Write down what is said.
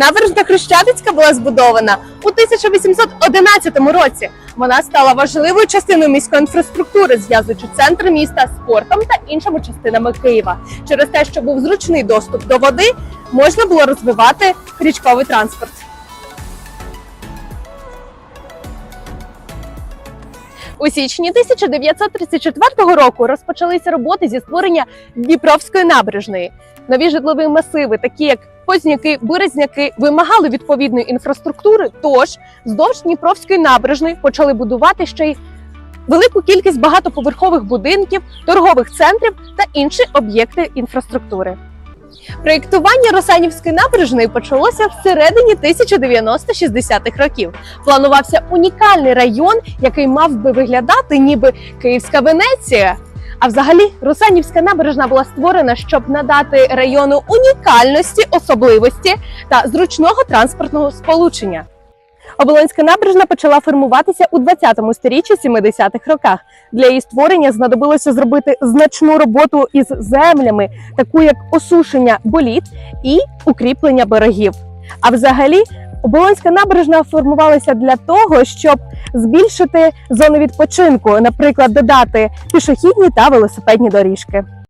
Набережна Хрещатицька була збудована у 1811 році. Вона стала важливою частиною міської інфраструктури, зв'язуючи центр міста з портом та іншими частинами Києва. Через те, що був зручний доступ до води, можна було розвивати річковий транспорт. У січні 1934 року розпочалися роботи зі створення Дніпровської набережної. Нові житлові масиви, такі як Позняки, Березняки, вимагали відповідної інфраструктури. Тож вздовж Дніпровської набережної почали будувати ще й велику кількість багатоповерхових будинків, торгових центрів та інші об'єкти інфраструктури. Проєктування Росанівської набережної почалося всередині 1960-х років. Планувався унікальний район, який мав би виглядати ніби Київська Венеція. А взагалі, Русанівська набережна була створена, щоб надати району унікальності, особливості та зручного транспортного сполучення. Оболонська набережна почала формуватися у 20-му сторіччі 70-х роках. Для її створення знадобилося зробити значну роботу із землями, таку як осушення боліт і укріплення берегів. А взагалі, Оболонська набережна формувалася для того, щоб збільшити зони відпочинку, наприклад, додати пішохідні та велосипедні доріжки.